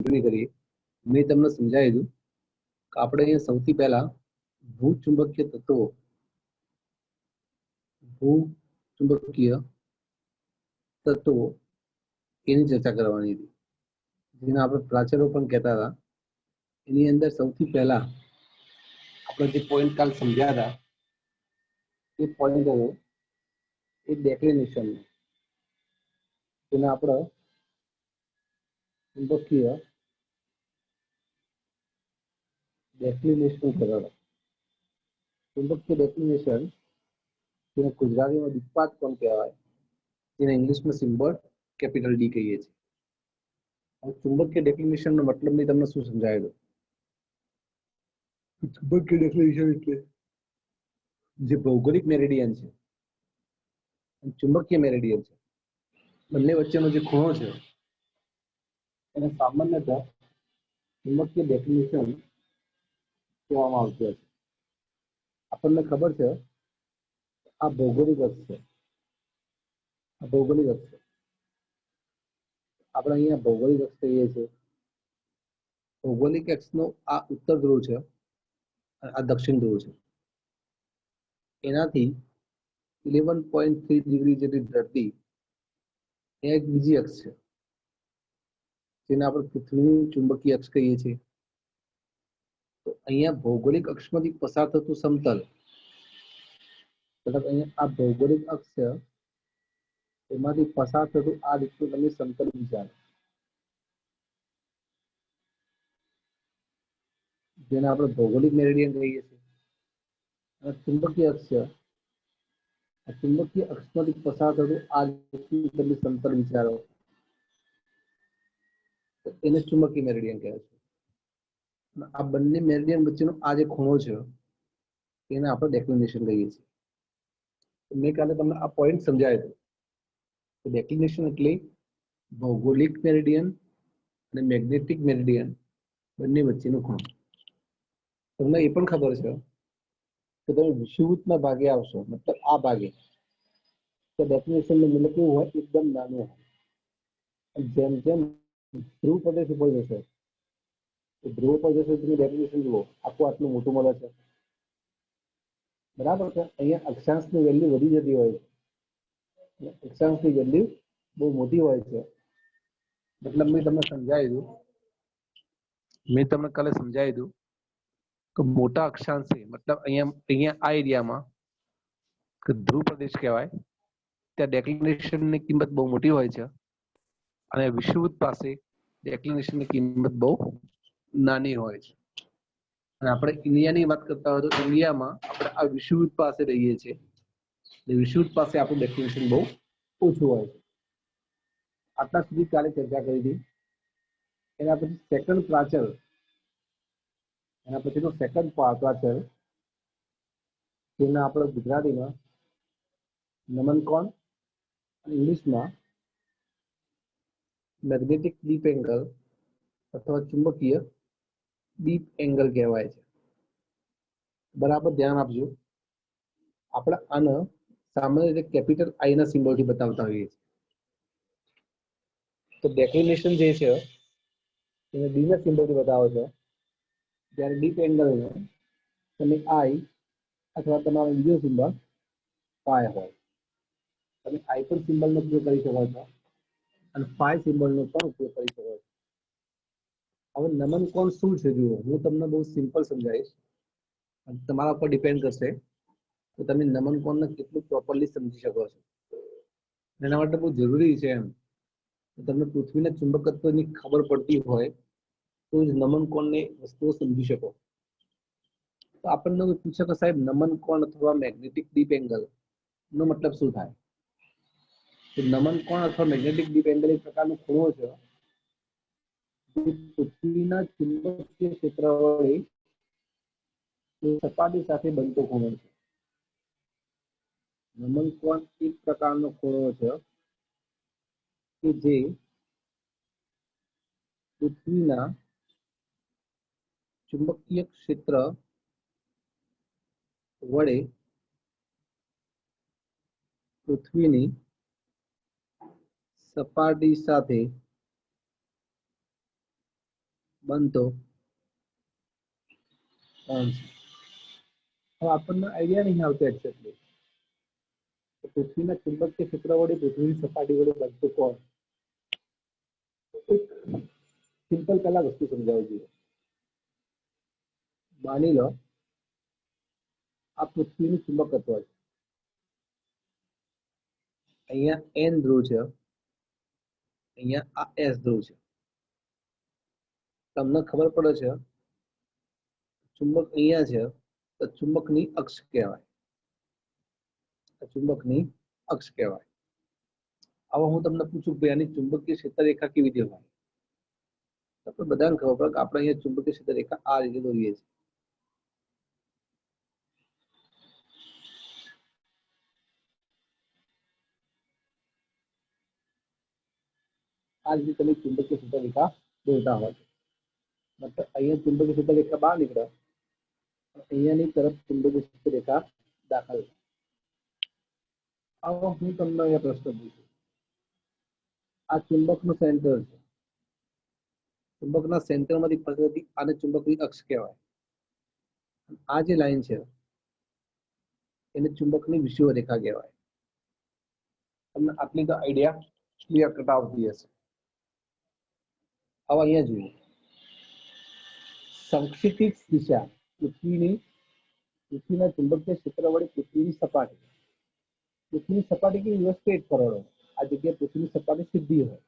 Continue કરીએ મેં તમને સમજાવી કે આપણે સૌથી પહેલા ભૂચુંબકીય તત્વો ભૂચુંબકીય તત્વો એની ચર્ચા કરવાની હતી. જેને આપણે પ્રાચરો પણ કહેતા હતા. એની અંદર સૌથી પહેલા આપણે જે પોઈન્ટ કાલ સમજ્યા હતા, એ પોઈન્ટ હવે એ ડેક્લિનેશન જેને આપણે ચુંબકીય ડેક્લિનેશન કહેતા ચુંબકીય ડેક્લિનેશન જેને ગુજરાતીમાં દિક્પાત પણ કહેવાય. જેને ઇંગ્લિશમાં સિમ્બોલ કેપિટલ ડી કહીએ છીએ. હવે ચુંબકીય ડેક્લિનેશન નો મતલબ મેં તમને શું સમજાવેલું? ચુંબકીય ડેક્લિનેશન એટલે જે ભૌગોલિક મેરેડિયન છે ચુંબકીય મેરેડિયન છે. બંને વચ્ચેનો જે ખૂણો છે એને સામાન્યતઃ ચુંબકીય ડેફિનેશન કહેવામાં આવતી છે. આપણને ખબર છે, આ ભૌગોલિક અક્ષ છે. આ ભૌગોલિક અક્ષ છે. આપણે અહીંયા ભૌગોલિક અક્ષ કહીએ છીએ. ભૌગોલિક અક્ષનો આ ઉત્તર ધ્રુવ છે આ દક્ષિણ ધ્રુવ છે. એનાથી ઇલેવન પોઈન્ટ થ્રી ડિગ્રી જેટલી ધરતી એ એક બીજી અક્ષ છે, જેને આપણે પૃથ્વીની ચુંબકીય અક્ષ કહીએ છીએ. તો અહીંયા ભૌગોલિક અક્ષમાંથી પસાર થતું સમતલ, મતલબ અહીંયા આ ભૌગોલિક અક્ષ છે, એમાંથી પસાર થતું આ રીતનું તમે સમતલ વિચારો. જેને આપણે ભૌગોલિક મેરેડિયન કહીએ છીએ. અને ચુંબકીય અક્ષ છે. આ ચુંબકીય અક્ષમાંથી પસાર થતું આ રીતનું તમે સમતલ વિચારો. તો એને ચુંબકીય મેરેડિયન કહે છે. અને આ બંને મેરેડિયન વચ્ચેનો આ જે ખૂણો છે, એને આપણે ડેક્લિનેશન કહીએ છીએ. મેં કાલે તમને આ પોઈન્ટ સમજાવ્યો હતો. ડેક્લિનેશન એટલે ભૌગોલિક મેરેડિયન અને મેગ્નેટિક મેરેડિયન બંને વચ્ચેનો ખૂણો. તમને એ પણ ખબર છે કે તમે વિષુવૃત્તના ભાગે આવશો, મતલબ આ ભાગે. તો ડેફિનેશનનું મૂલ્ય કેવું હોય? એકદમ નાનું હોય. જેમ જેમ ધ્રુવ પ્રદેશ ઉપર જશે ધ્રુવ પ્રદેશ તમે જુઓ. આખું આટલું મોટું મળે છે. બરાબર છે? અહીંયા અક્ષાંશની વેલ્યુ વધી જતી હોય છે. અક્ષાંશની વેલ્યુ બહુ મોટી હોય છે. મતલબ મેં તમને સમજાવી દઉં મેં તમને કાલે સમજાવી દઉં કે મોટા અક્ષાંશ છે મતલબ અહીંયા અહીંયા આ એરિયામાં કે ધ્રુવ પ્રદેશ કહેવાય, ત્યાં ડેક્લિનેશનની કિંમત બહુ મોટી હોય છે. અને વિષુવૃત્ત પાસે ડેક્લિનેશનની કિંમત બહુ નાની હોય છે. અને આપણે ઇન્ડિયાની વાત કરતા હોય તો ઇન્ડિયામાં આપણે આ વિષુવૃત્ત પાસે રહીએ છીએ. વિષુવૃત્ત પાસે આપણું ડેફિનેશન બહુ ઓછું હોય છે. આટલા સુધી કાલે ચર્ચા કરી હતી. એના પછી સેકન્ડ પ્રાચર એના પછીનો સેકન્ડ પ્રાચર જેને આપણે ગુજરાતીમાં નમન કોણ અને ઇંગ્લિશમાં મેગ્નેટિક ડીપ એંગલ અથવા ચુંબકીય ડીપ એંગલ કહેવાય છે. બરાબર ધ્યાન આપજો. આપણે આને સામાન્ય રીતે કેપિટલ આઈ ના સિમ્બોલથી બતાવતા હોઈએ છીએ. તો ડેક્લિનેશન જે છે, એને ડી ના સિમ્બોલથી બતાવો છો. જ્યારે ડીપ એંગલને તમે આઈ અથવા તમારો બીજો સિમ્બોલ પાય હોય. તમે આઈ પણ સિમ્બોલનો ઉપયોગ કરી શકો છો. અને ફાઈ સિમ્બોલનો પણ ઉપયોગ કરી શકો હવે નમન કોણ શું છે? જુઓ, હું તમને બહુ સિમ્પલ સમજાવીશ. તમારા ઉપર ડિપેન્ડ કરશે તો તમે નમન કોણને કેટલું પ્રોપરલી સમજી શકો છો. એના માટે બહુ જરૂરી છે એમ. તમને પૃથ્વીના ચુંબકત્વની ખબર પડતી હોય, તો જ નમન કોણની વસ્તુઓ સમજી શકો. તો આપણને પૂછે કે સાહેબ, નમન કોણ અથવા મેગ્નેટિક ડીપ એંગલ નો મતલબ શું થાય? તો નમન કોણ અથવા મેગ્નેટિક ડીપ એંગલ એક પ્રકારનો ખૂણો છે. પૃથ્વીના ચુંબકીય ક્ષેત્ર વડે સપાટી સાથે બનતો ખૂણો છે. નમન કોણ એક પ્રકારનો ખૂણો છે કે જે પૃથ્વીના ચુંબકીય ક્ષેત્ર વડે પૃથ્વીની સપાટી સાથે બનતો કોણ છે હવે આપણને આઈડિયા નહીં આવતો એક્ઝેક્ટલી પૃથ્વીના ચુંબકીય ક્ષેત્ર વડે પૃથ્વીની સપાટી વડે બનતું કોણ એક સિમ્પલ પહેલા વસ્તુ સમજાવવી જોઈએ માની લો આ પૃથ્વીનું ચુંબકત્વ છે અહીંયા એન ધ્રુવ છે અહીંયા આ એસ ધ્રુવ છે તમને ખબર પડે છે, ચુંબક અહીંયા છે, તો ચુંબકની અક્ષ કહેવાય. ચુંબકની અક્ષ કહેવાય. હવે હું તમને પૂછું કે આની ચુંબકીય ક્ષેત્રરેખા કેવી રીતે હોય? આપણે બધાને ખબર પડે કે આપણે અહીંયા ચુંબકીય ક્ષેત્રરેખા આ રીતે દોરીએ છીએ. આ રીતે તમે ચુંબકીય ક્ષેત્રરેખા દોરતા હોય મતલબ અહીંયા ચુંબકીય ક્ષેત્ર રેખા બહાર નીકળે અહીંયાની તરફ ચુંબકીય ક્ષેત્ર રેખા દાખલ આવો હું તમને અહીંયા પ્રશ્ન પૂછું આ ચુંબકનું સેન્ટર છે ચુંબકના સેન્ટરમાંથી પસારથી આને ચુંબકની અક્ષ કહેવાય આ જે લાઈન છે એને ચુંબકની વિષુવ રેખા કહેવાય તમને આટલી તો આઈડિયા ક્લિયર કટ આવતી હશે હવે અહીંયા જોઈએ સંક્ષિપ્ત દિશા, પૃથ્વીની, પૃથ્વીના ચુંબકીય ક્ષેત્ર વડે પૃથ્વીની સપાટી. પૃથ્વીની સપાટી કેવી હોય? સ્ટ્રેટ કરોડો. આ જગ્યાએ પૃથ્વીની સપાટી સીધી હોય.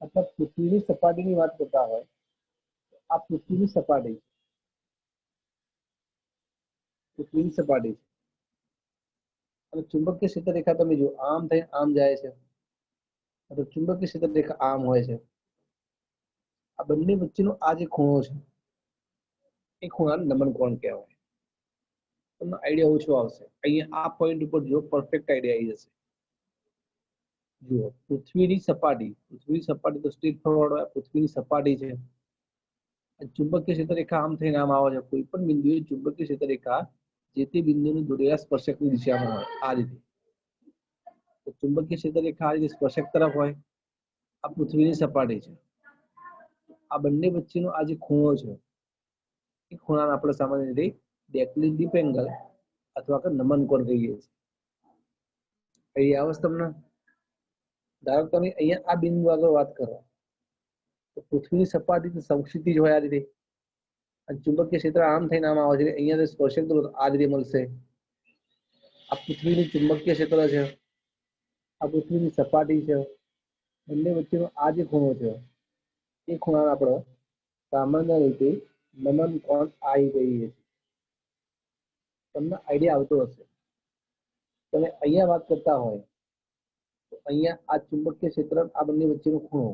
અથવા પૃથ્વીની સપાટીની વાત કરતા હોય આ પૃથ્વીની સપાટી પૃથ્વીની સપાટી છે. અને ચુંબકીય ક્ષેત્ર રેખા તમે જો આમ થઈ આમ જાય છે. અથવા ચુંબકીય ક્ષેત્ર રેખા આમ હોય છે. આ બંને વચ્ચેનો આ જે ખૂણો છે એ ખૂણાને નમન કોણ કહેવાય? તમને આઈડિયા ઓછો આવશે. અહીંયા આ પોઈન્ટ ઉપર જો પરફેક્ટ આઈડિયા આવી જશે. જુઓ, પૃથ્વીની સપાટી. પૃથ્વીની સપાટી તો સ્ટ્રીટ ફોરવર્ડ પૃથ્વીની સપાટી છે. ચુંબકીય ક્ષેત્ર રેખા આમ થઈને આમ આવે છે. કોઈ પણ બિંદુએ ચુંબકીય ક્ષેત્રરેખા જે તે બિંદુની દોરેલા સ્પર્શકની દિશામાં હોય, આ રીતે. તો ચુંબકીય ક્ષેત્ર રેખા આ રીતે સ્પર્શક તરફ હોય. આ પૃથ્વીની સપાટી છે. આ બંને વચ્ચેનો આ જે ખૂણો છે એ ખૂણાને આપણે સામાન્ય રીતે ડેકલી ડીપ એંગલ અથવા નમન કોણ કહીએ છીએ. આવે છે તમને, ધારો તમે અહીંયા આ બિંદુ આગળ વાત કરો, તો પૃથ્વીની સપાટી તો જ હોય આ રીતે. અને ચુંબકીય ક્ષેત્ર આમ થઈને આમ આવે છે અહીંયા સ્પર્શક તો આ રીતે મળશે. આ પૃથ્વીનું ચુંબકીય ક્ષેત્ર છે, આ પૃથ્વીની સપાટી છે, બંને વચ્ચેનો આ જે ખૂણો છે, એ ખૂણાને આપણે સામાન્ય રીતે નમન કોણ આવી ગઈ હતી તમને આઈડિયા આવતો હશે. તમે અહીંયા વાત કરતા હોય, તો અહીંયા આ ચુંબકીય ક્ષેત્ર, આ બંને વચ્ચેનો ખૂણો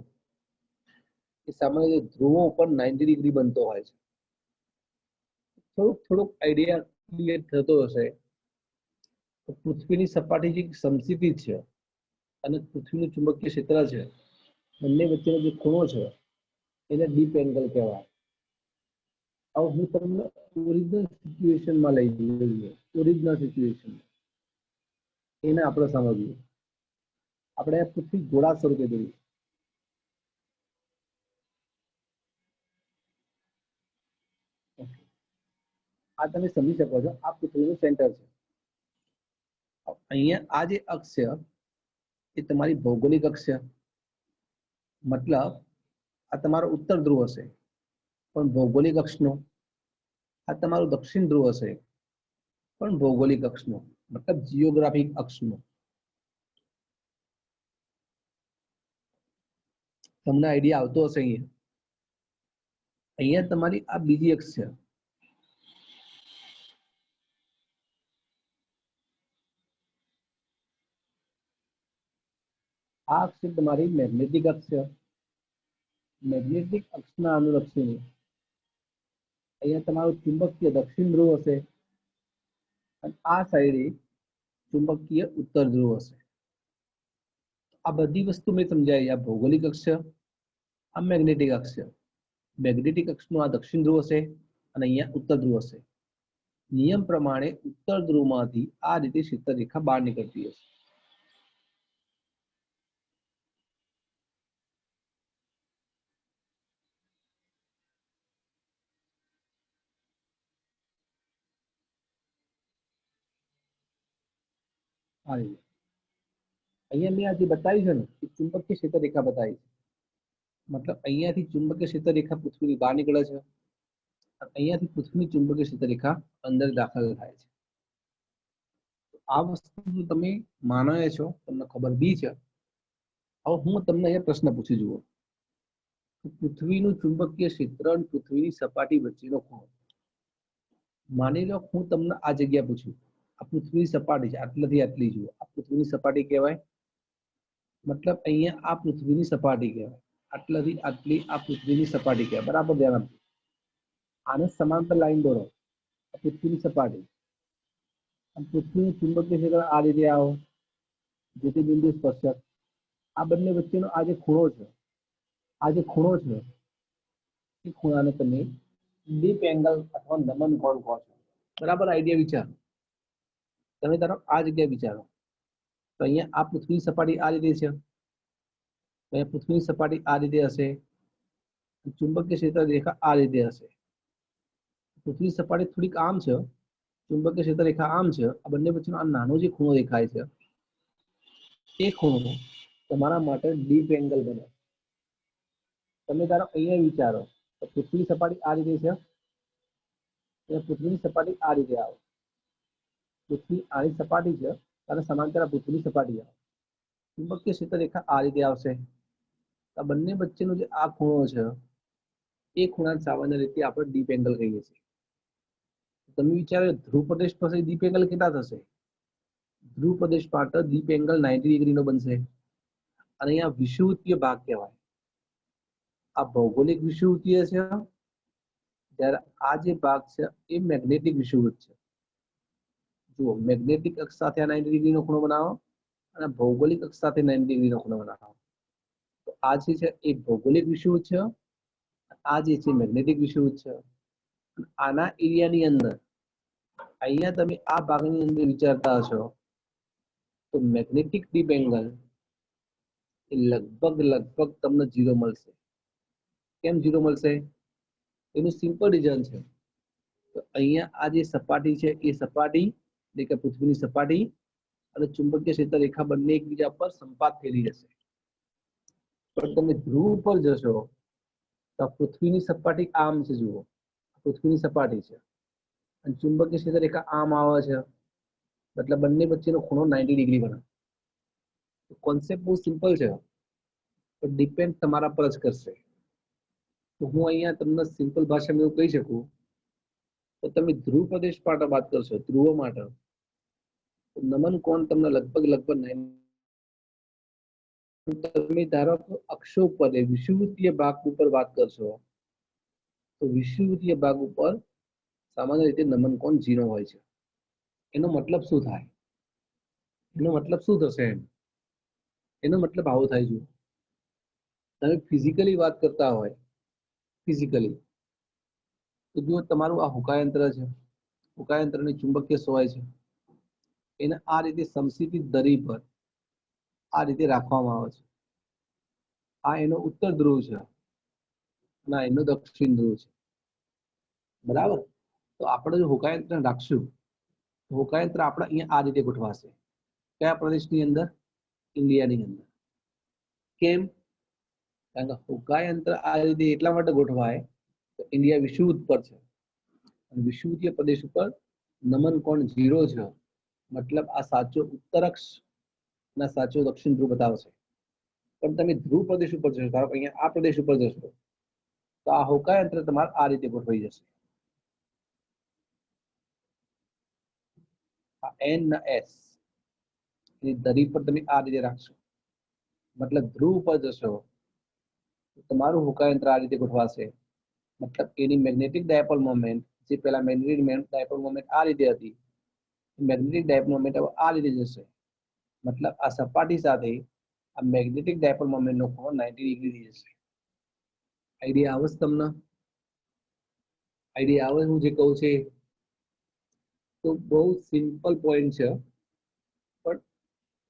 એ સામાન્ય રીતે ધ્રુવો ઉપર નાઇન્ટી ડિગ્રી બનતો હોય છે. થોડુંક થોડુંક આઈડિયા ક્લિયર થતો હશે. તો પૃથ્વીની સપાટી જે સમસ્થિતિ છે અને પૃથ્વીનું ચુંબકીય ક્ષેત્ર છે, બંને વચ્ચેનો જે ખૂણો છે, એને ડીપ એંગલ કહેવાય. હવે હું તમને ઓરિજિનલ સિચ્યુએશનમાં લઈ જઈએ ઓરિજિનલ સિચ્યુએશન એને આપણે સમજીએ. આપણે પૃથ્વી ગોળા સ્વરૂપે જોઈએ. આ તમે સમજી શકો છો, આ પૃથ્વીનું સેન્ટર છે. અહીંયા આ જે અક્ષ એ તમારી ભૌગોલિક અક્ષ મતલબ, આ તમારો ઉત્તર ધ્રુવ હશે. પણ ભૌગોલિક અક્ષનો, આ તમારું દક્ષિણ ધ્રુવ હશે. પણ ભૌગોલિક અક્ષનો, મતલબ જીઓગ્રાફિક અક્ષનો. તમને આઈડિયા આવતો હશે અહીંયા. અહીંયા તમારી આ બીજી અક્ષ છે. આ અક્ષ છે તમારી મેગ્નેટિક અક્ષ છે. મેગ્નેટિક અક્ષના અનુલક્ષીને અહીંયા તમારું ચુંબકીય દક્ષિણ ધ્રુવ હશે. અને આ સાઈડે ચુંબકીય ઉત્તર ધ્રુવ હશે. આ બધી વસ્તુ મેં સમજાવી. આ ભૌગોલિક અક્ષ, આ મેગ્નેટિક અક્ષ. મેગ્નેટિક અક્ષનું આ દક્ષિણ ધ્રુવ હશે અને અહીંયા ઉત્તર ધ્રુવ હશે. નિયમ પ્રમાણે ઉત્તર ધ્રુવમાંથી આ રીતે શીતળ રેખા બહાર નીકળતી હશે. આ રીતે અહીંયા મેં આજે બતાવી છે ને એ ચુંબકીય ક્ષેત્ર બતાવી છે. મતલબ અહીંયાથી ચુંબકીય ક્ષેત્ર રેખા પૃથ્વીની બહાર નીકળે છે. અહીંયાથી પૃથ્વીની ચુંબકીય ક્ષેત્ર રેખા અંદર દાખલ થાય છે. આ વસ્તુ તમે માનો છો, તમને ખબર બી છે. હવે હું તમને અહીંયા પ્રશ્ન પૂછી જુઓ. પૃથ્વીનું ચુંબકીય ક્ષેત્ર અને પૃથ્વીની સપાટી વચ્ચેનો ખૂણો માની લો હું તમને આ જગ્યા પૂછું. આ પૃથ્વીની સપાટી છે. આટલાથી આટલી જુઓ. આ પૃથ્વીની સપાટી કહેવાય. મતલબ અહીંયા આ પૃથ્વીની સપાટી કહેવાય. આટલાથી આટલી આ પૃથ્વીની સપાટી કહેવાય. બરાબર, ધ્યાન આપજો. આને સમાંતર લાઈન દોરો. આ પૃથ્વીની સપાટી. પૃથ્વીનું ચુંબકીય ક્ષેત્ર આ રીતે આવો. જે તે બિંદુ સ્પર્શક. આ બંને વચ્ચેનો આ જે ખૂણો છે, આ જે ખૂણો છે, એ ખૂણાને તમે ડીપ એંગલ અથવા નમન કોણ કહો છો. બરાબર, આઈડિયા વિચારો. તમે તારો આ જગ્યા વિચારો. તો અહીંયા આ પૃથ્વીની સપાટી આ રીતે છે. અહીંયા પૃથ્વીની સપાટી આ રીતે હશે. ચુંબકીય ક્ષેત્ર રેખા આ રીતે હશે. પૃથ્વી સપાટી થોડીક આમ છે. ચુંબકીય ક્ષેત્ર રેખા આમ છે. આ બંને વચ્ચેનો આ નાનો જે ખૂણો દેખાય છે, એ ખૂણો તમારા માટે ડીપ એંગલ બને. તમે તારો અહીંયા વિચારો. તો પૃથ્વીની સપાટી આ રીતે છે. પૃથ્વીની સપાટી આ રીતે આવે. પૃથ્વી આની સપાટી છે, અને સમાંતર આ પૃથ્વીની સપાટી આવે ચુંબકીય ક્ષેત્ર રેખા આ રીતે આવશે. આ બંને વચ્ચેનો જે આ ખૂણો છે, એ ખૂણા સામાન્ય રીતે આપણે ડીપ એંગલ કહીએ છીએ. તમે વિચારો ધ્રુવ પ્રદેશ પાસે દીપ એંગલ કેટલા થશે? ધ્રુવ પ્રદેશ માટે દીપ એંગલ નાઇન્ટી ડિગ્રીનો બનશે. અને અહીંયા વિષુવૃત્તીય ભાગ કહેવાય. આ ભૌગોલિક વિષુવૃત્તીય છે. જ્યારે આ જે ભાગ છે, એ મેગ્નેટિક વિષુવૃત્ત છે. જુઓ, મેગ્નેટિક અક્ષ સાથે આ નાઇન્ટી ડિગ્રીનો ખૂણો બનાવો અને ભૌગોલિક અક્ષ સાથે નાઇન્ટી ડિગ્રીનો ખૂણો બનાવો. તો આ જે છે એ ભૌગોલિક વિષુવૃત છે, આ જે છે મેગ્નેટિક વિષુવૃત છે. આના એરિયાની અંદર, અહીંયા તમે આ ભાગની અંદર વિચારતા હશો, તો મેગ્નેટિક ડીપ એંગલ એ લગભગ લગભગ તમને ઝીરો મળશે. કેમ ઝીરો મળશે? એનું સિમ્પલ રીઝન છે. તો અહીંયા આ જે સપાટી છે એ સપાટી એટલે કે પૃથ્વીની સપાટી અને ચુંબકીય ક્ષેત્ર રેખા બંને એકબીજા પર સંપાત થયેલી હશે. પણ તમે ધ્રુવ પર જશો, તો પૃથ્વીની સપાટી આમ છે, જુઓ. પૃથ્વીની સપાટી છે. અને ચુંબકીય ક્ષેત્ર રેખા આમ આવે છે. એટલે બંને વચ્ચેનો ખૂણો નાઇન્ટી ડિગ્રી બને કોન્સેપ્ટ બહુ સિમ્પલ છે. પણ ડિપેન્ડ તમારા પર જ કરશે. તો હું અહીંયા તમને સિમ્પલ ભાષામાં એવું કહી શકું, તો તમે ધ્રુવ પ્રદેશ માટે વાત કરશો, ધ્રુવ માટે. નમન કોણ તમને લગભગ લગભગ તમે ધારો અક્ષો ઉપર વિષુવૃત્તીય ભાગ ઉપર વાત કરશો, તો વિષુવૃત્તીય ભાગ ઉપર સામાન્ય રીતે નમન કોણ ઝીરો હોય છે. એનો મતલબ શું થાય? એનો મતલબ શું થશે એમ? એનો મતલબ આવો થાય જુઓ. તમે ફિઝિકલી વાત કરતા હોય ફિઝિકલી તો જો તમારું આ હુકાયંત્ર છે. હુકાયંત્રની ચુંબકીય સોય છે. એને આ રીતે સમસીતી દરી પર આ રીતે રાખવામાં આવે છે. આ એનો ઉત્તર ધ્રુવ છે ના એનો દક્ષિણ ધ્રુવ છે. બરાબર? તો આપણે જો હોકાયંત્ર રાખશું હોકાયંત્ર આપણે અહીંયા આ રીતે ગોઠવાશે. કયા પ્રદેશની અંદર? ઇન્ડિયાની અંદર. કેમ? કારણ કે હોકાયંત્ર આ રીતે એટલા માટે ગોઠવાય તો ઇન્ડિયા વિષુવૃત્ત પર છે. અને વિષુવૃત્તીય પ્રદેશ ઉપર નમન કોણ ઝીરો છે. મતલબ આ સાચો ઉત્તર અક્ષ ના સાચો દક્ષિણ ધ્રુવ બતાવશે પણ તમે ધ્રુવ પ્રદેશ ઉપર જશો, ધારો અહીંયા આ પ્રદેશ ઉપર જશો, તો આ હોકાયંત્ર તમારે આ રીતે ગોઠવાઈ જશે. આ એન ના એસ દરી પર તમે આ રીતે રાખશો. મતલબ ધ્રુવ ઉપર જશો તમારું તમારું હોકાયંત્ર આ રીતે ગોઠવાશે. મતલબ એની મેગ્નેટિક ડાયપોલ મોમેન્ટ જે પેલા મેગ્નેટિક ડાયપોલ મોમેન્ટ આ રીતે હતી મેગ્નેટિક ડાયપોલ મોમેન્ટ આ રીતે જશે. મતલબ આ સપાટી સાથે આ મેગ્નેટિક ડાયપોલ મોમેન્ટનો ખૂણો 90 ડિગ્રી જશે. આઈડિયા આવે તમને? આઈડિયા આવે હું જે કહું છે તો બહુ સિમ્પલ પોઈન્ટ છે પણ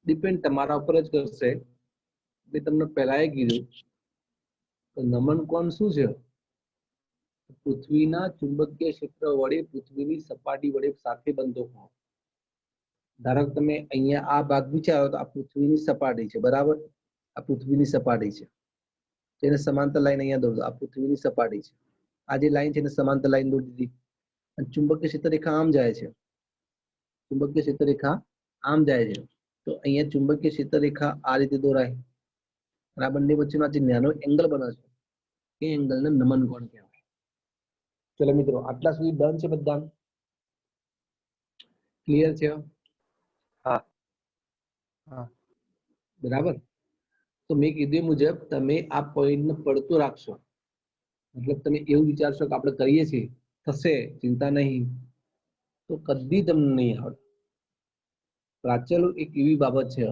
ડિપેન્ડ તમારા ઉપર જ કરશે. મેં તમને પહેલા એ કીધું તો નમન કોણ શું છે? પૃથ્વીના ચુંબકીય ક્ષેત્ર વડે પૃથ્વીની સપાટી વડે સાથે બનતો ખૂણો. ધારો કે તમે અહીંયા આ ભાગ વિચારો તો આ પૃથ્વીની સપાટી છે, બરાબર? આ પૃથ્વીની સપાટી છે. તેને સમાંતર લાઈન અહીંયા દોરજો. આ પૃથ્વીની સપાટી છે. આ જે લાઈન છે એને સમાંતર લાઈન દોરી દીધી. અને ચુંબકીય ક્ષેત્ર રેખા આમ જાય છે. ચુંબકીય ક્ષેત્ર રેખા આમ જાય છે. તો અહીંયા ચુંબકીય ક્ષેત્ર રેખા આ રીતે દોરાય. અને આ બંને વચ્ચેનો આ જે નાનો એંગલ બને છે, એ એંગલને નમન કોણ કહેવાય? ચલો મિત્રો, આટલા સુધી ડન છે બધા ક્લિયર છે? બરાબર? તો મેં કીધું મુજબ તમે આ પોઈન્ટને પડતો રાખશો. મતલબ તમે એવું વિચારશો કે આપણે કરીએ છીએ. થશે, ચિંતા નહીં. તો કદી તમને નહીં આવડે. પ્રાચલો એક એવી બાબત છે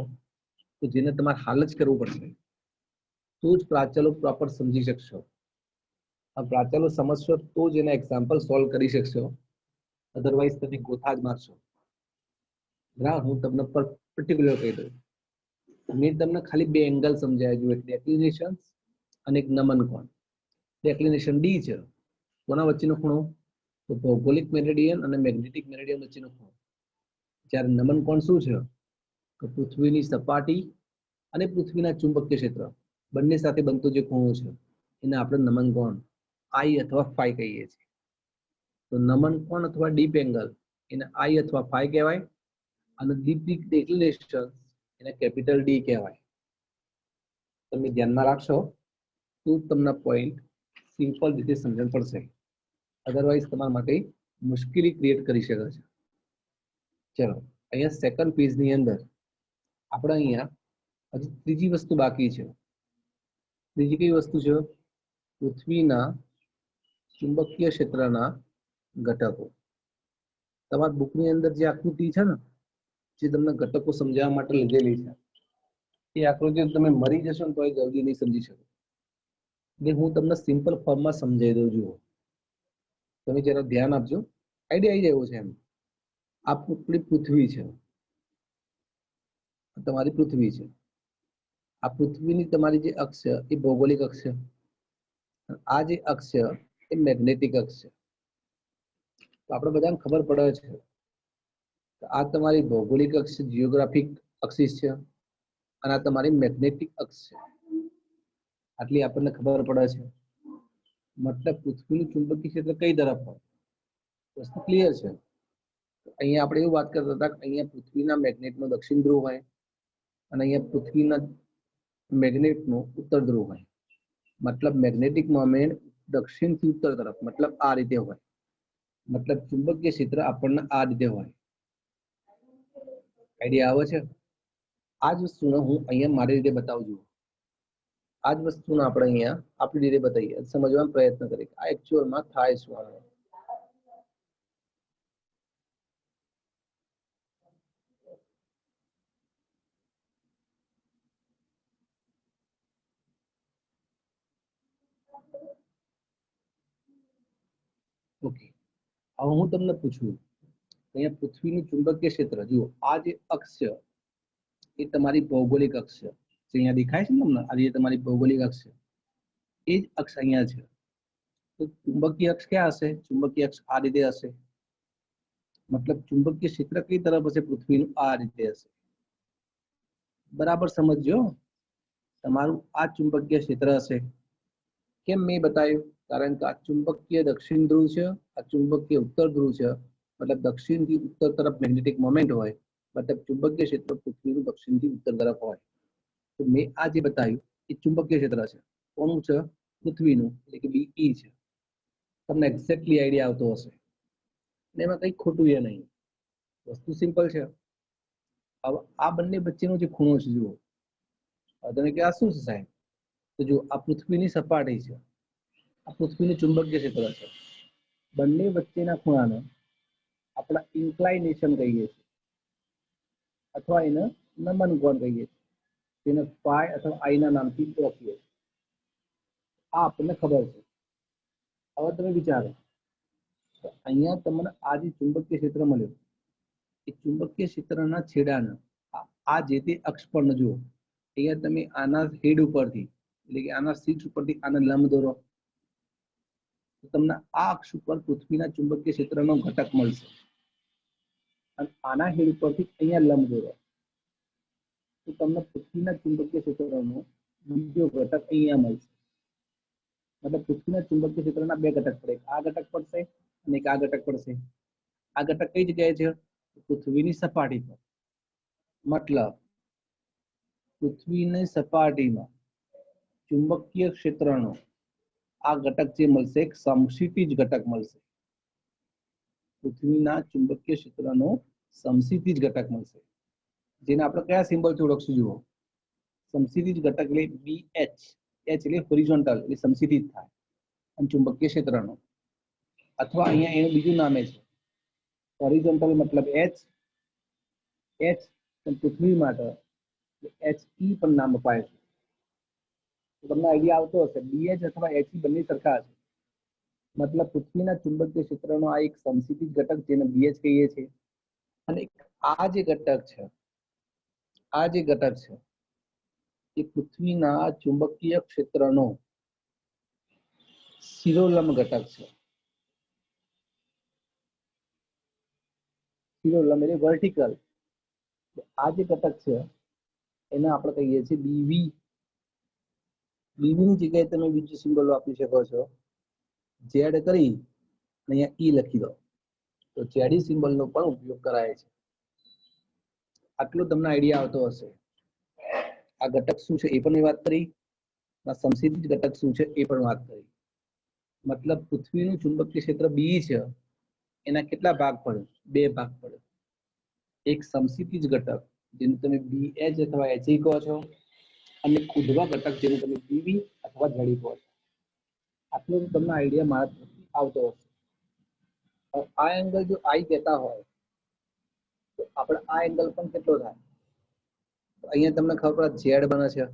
કે જેને તમારે હાલ જ કરવું પડશે. તો જ પ્રાચલો પ્રોપર સમજી શકશો. આ પ્રાચલો સમજશો તો જ એના એક્ઝામ્પલ સોલ્વ કરી શકશો. અધરવાઇઝ તમે ગોથા જ મારશો. બરાબર હું તમને પર્ટિક્યુલર કહી દઉં. મેં તમને ખાલી બે એંગલ સમજાવ્યું એક ડેક્લિનેશન અને એક નમન કોણ ડેક્લિનેશન ડી છે. કોના વચ્ચેનો ખૂણો? તો ભૌગોલિક મેરેડિયન અને મેગ્નેટિક મેરેડિયન વચ્ચેનો ખૂણો. જ્યારે નમન કોણ શું છે? તો પૃથ્વીની સપાટી અને પૃથ્વીના ચુંબકીય ક્ષેત્ર. બંને સાથે બનતો જે ખૂણો છે, એને આપણે નમન કોણ આઈ અથવા ફાઈ કહીએ છીએ. તો નમન કોણ અથવા ડીપ એંગલ એને આઈ અથવા ફાઈ કહેવાય. અને ડીપ ડિક્લેરેશન એને કેપિટલ ડી કહેવાય. તમે ધ્યાનમાં રાખશો તો તમને પોઈન્ટ સિમ્પલ રીતે સમજણ પડશે. અધરવાઇઝ તમારા માટે મુશ્કેલી ક્રિએટ કરી શકે છે. ચલો, અહીંયા સેકન્ડ પેજની અંદર આપણે અહીંયા હજી ત્રીજી વસ્તુ બાકી છે. ત્રીજી કઈ વસ્તુ છે? પૃથ્વીના ચુંબકીય ક્ષેત્રના ઘટકો. તમારા બુકની અંદર જે આકૃતિ છે ને જે તમને ઘટકો સમજાવવા માટે લીધેલી છે. એ આકૃતિ તમે મરી જશો ને તો જલ્દી નહીં સમજી શકો. એટલે હું તમને સિમ્પલ ફોર્મમાં સમજાવી દઉં, જુઓ. તમે જરા ધ્યાન આપજો. આઈડિયા આવી જાય છે એમ. આપણી પૃથ્વી છે. તમારી પૃથ્વી છે. આ પૃથ્વીની તમારી જે અક્ષ છે, એ ભૌગોલિક અક્ષ છે. આ જે અક્ષ છે, એ મેગ્નેટિક અક્ષ છે. તો આપણે બધાને ખબર પડે છે. આ તમારી ભૌગોલિક અક્ષ જીઓગ્રાફિક અક્ષિસ છે અને આ તમારી મેગ્નેટિક અક્ષ છે. આટલી આપણને ખબર પડે છે. મતલબ પૃથ્વીનું ચુંબકીય ક્ષેત્ર કઈ તરફ હોય? વસ્તુ ક્લિયર છે. અહીંયા આપણે એવું વાત કરતા હતા કે અહીંયા પૃથ્વીના મેગ્નેટનો દક્ષિણ ધ્રુવ હોય અને અહીંયા પૃથ્વીના મેગ્નેટનો ઉત્તર ધ્રુવ હોય. મતલબ મેગ્નેટિક મોમેન્ટ દક્ષિણથી ઉત્તર તરફ, મતલબ આ રીતે હોય. મતલબ ચુંબકીય ક્ષેત્ર આપણને આ રીતે હોય. આઈડિયા આવે છે? આ જ વસ્તુને હું અહીંયા મારી રીતે બતાવું છું. આ જ વસ્તુને આપણે અહીંયા આપણી રીતે બતાવીએ. સમજવાનો પ્રયત્ન કરીએ. આ એકચ્યુઅલમાં થાય શું આનો? ઓકે હવે હું તમને પૂછું. અહીંયા પૃથ્વીનું ચુંબકીય ક્ષેત્ર જુઓ આ જે અક્ષ છે એ તમારી ભૌગોલિક અક્ષ છે જે અહીંયા દેખાય છે ને તમને આ જે તમારી ભૌગોલિક અક્ષ છે એ જ અક્ષ અહીંયા છે તો ચુંબકીય અક્ષ ક્યાં હશે ચુંબકીય અક્ષ આ રીતે હશે મતલબ ચુંબકીય ક્ષેત્ર કઈ તરફ હશે પૃથ્વીનું આ રીતે હશે બરાબર સમજજો તમારું આ ચુંબકીય ક્ષેત્ર હશે કેમ મેં બતાવ્યું કારણ કે આ ચુંબકીય દક્ષિણ ધ્રુવ છે આ ચુંબકીય ઉત્તર ધ્રુવ છે મતલબ દક્ષિણથી ઉત્તર તરફ મેગ્નેટિક મોમેન્ટ હોય, મતલબ ચુંબકીય ક્ષેત્ર પૃથ્વીનું દક્ષિણથી ઉત્તર તરફ હોય. તો મેં આ જે બતાવ્યું એ ચુંબકીય ક્ષેત્ર છે. કોનું છે? પૃથ્વીનું, એટલે કે બી ઈ છે. તમને એક્ઝેક્ટલી આઈડિયા આવતો હશે. અને એમાં કંઈ ખોટું એ નહીં. વસ્તુ સિમ્પલ છે. હવે આ બંને વચ્ચેનો જે ખૂણો છે, જુઓ. તમે કે આ શું છે સાહેબ? તો જો આ પૃથ્વીની સપાટી છે. આ પૃથ્વીનું ચુંબકીય ક્ષેત્ર છે. બંને વચ્ચેના ખૂણાને આપણે ઇન્ક્લાઇનેશન કહીએ છીએ. અથવા એને નમન કોણ કહીએ છીએ. તેને પાય અથવા આઈના નામથી ઓળખીએ છીએ. આ આપણને ખબર છે. હવે તમે વિચારો. અહીંયા તમને આ જે ચુંબકીય ક્ષેત્ર મળ્યું. એ ચુંબકીય ક્ષેત્રના છેડાના, આ- જે તે અક્ષ પર જુઓ. અહીંયા તમે આના હેડ ઉપરથી, એટલે કે આના સીટ ઉપરથી આને લંબ દોરો. તમને આ અક્ષ ઉપર પૃથ્વીના ચુંબકીય ક્ષેત્રનો ઘટક મળશે. અને આના હેડ ઉપરથી અહીંયા લંબ દોરો. તો તમને પૃથ્વીના ચુંબકીય ક્ષેત્રનો બીજો ઘટક અહીંયા મળશે. મતલબ પૃથ્વીના ચુંબકીય ક્ષેત્રના બે ઘટક પડે. આ ઘટક પડશે અને એક આ ઘટક પડશે. આ ઘટક કઈ જગ્યાએ છે? પૃથ્વીની સપાટી પર. મતલબ પૃથ્વીની સપાટીમાં ચુંબકીય ક્ષેત્રનો આ ઘટક જે મળશે, એક સમક્ષિતિજ ઘટક મળશે. પૃથ્વીના ચુંબકીય ક્ષેત્રનો સમક્ષિતિજ ઘટક મળશે. જેને આપણે કયા સિમ્બલથી ઓળખશું જુઓ? સમક્ષિતિજ ઘટક એટલે બી એચ એચ એટલે હોરિઝોન્ટલ એટલે સમક્ષિતિજ થાય. અને ચુંબકીય ક્ષેત્રનો. અથવા અહીંયા એનું બીજું નામે છે. હોરિઝોન્ટલ મતલબ એચ એચ પૃથ્વી માટે એચ ઈ પણ નામ અપાય છે. તમને આઈડિયા આવતો હશે. બીએચ અથવા એચઈ બંને સરખા છે મતલબ પૃથ્વીના ચુંબકીય ક્ષેત્રનો આ એક સમસ્થિતિજ ઘટક જેને બીએચ કહીએ છીએ. અને આ જે ઘટક છે, આ જે ઘટક છે, એ પૃથ્વીના ચુંબકીય ક્ષેત્રનો શિરોલંબ ઘટક છે. શિરોલંબ એટલે વર્ટિકલ આ જે ઘટક છે, એને આપણે કહીએ છીએ બીવી બીવીની જગ્યાએ તમે બીજું સિમ્બોલ વાપરી શકો છો. ઝેડ કરી અહીંયા ઈ લખી દો. તો ઝેડી સિમ્બોલનો પણ ઉપયોગ કરાય છે. આટલું તમને આઈડિયા આવતો હશે. આ ઘટક શું છે એ પણ વાત કરી. સમસિદ્ધ ઘટક શું છે એ પણ વાત કરી. મતલબ પૃથ્વીનું ચુંબકીય ક્ષેત્ર બી છે, એના કેટલા ભાગ પડે? બે ભાગ પડે. એક સમસિતિજ ઘટક, જેને તમે બી એચ અથવા એચઈ કહો છો, અને ઉધવા ઘટક જેને તમે બીવી અથવા જડી કહો છો. આટલો તમને આઈડિયા મારા આવતો હશે આ એંગલ જો આઈ કહેતા હોય, તો આપણે આ એંગલ પણ કેટલો થાય? અહીંયા તમને ખબર પડે ઝેડ બને છે.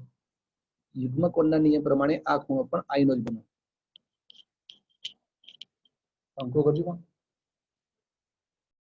યુગ્મ કોણના નિયમ પ્રમાણે આ ખૂણો પણ આઈ નો જ બને. અંકો કરજો પણ.